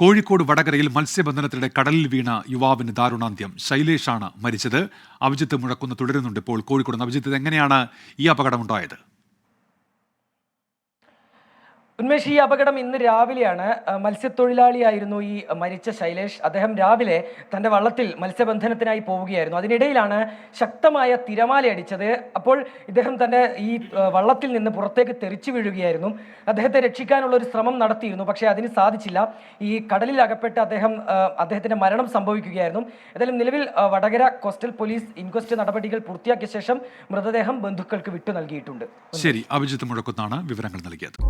കോഴിക്കോട് വടകരയിൽ മത്സ്യബന്ധനത്തിനിടെ കടലിൽ വീണ യുവാവിന് ദാരുണാന്ത്യം. ശൈലേഷാണ് മരിച്ചത്. അഭിജിത്ത് മുഴക്കുന്ന തുടരുന്നുണ്ട് ഇപ്പോൾ. കോഴിക്കോട് അഭിജിത്ത് എങ്ങനെയാണ് ഈ അപകടമുണ്ടായത്? ഉന്മേഷ് ഈ അപകടം ഇന്ന് രാവിലെയാണ് മത്സ്യത്തൊഴിലാളിയായിരുന്നു ഈ മരിച്ച ശൈലേഷ്. അദ്ദേഹം രാവിലെ തന്റെ വള്ളത്തിൽ മത്സ്യബന്ധനത്തിനായി പോവുകയായിരുന്നു. അതിനിടയിലാണ് ശക്തമായ തിരമാല അടിച്ചത്. അപ്പോൾ ഇദ്ദേഹം തന്റെ ഈ വള്ളത്തിൽ നിന്ന് പുറത്തേക്ക് തെറിച്ചു വീഴുകയായിരുന്നു. അദ്ദേഹത്തെ രക്ഷിക്കാനുള്ള ഒരു ശ്രമം നടത്തിയിരുന്നു പക്ഷേ അതിന് സാധിച്ചില്ല. ഈ കടലിൽ അകപ്പെട്ട് അദ്ദേഹം അദ്ദേഹത്തിന്റെ മരണം സംഭവിക്കുകയായിരുന്നു. ഏതായാലും നിലവിൽ വടകര കോസ്റ്റൽ പോലീസ് ഇൻക്വസ്റ്റ് നടപടികൾ പൂർത്തിയാക്കിയ ശേഷം മൃതദേഹം ബന്ധുക്കൾക്ക് വിട്ടു നൽകിയിട്ടുണ്ട്. ശരി അഭിജിത്ത് മുഴക്കുന്നാണ് വിവരങ്ങൾ നൽകിയത്.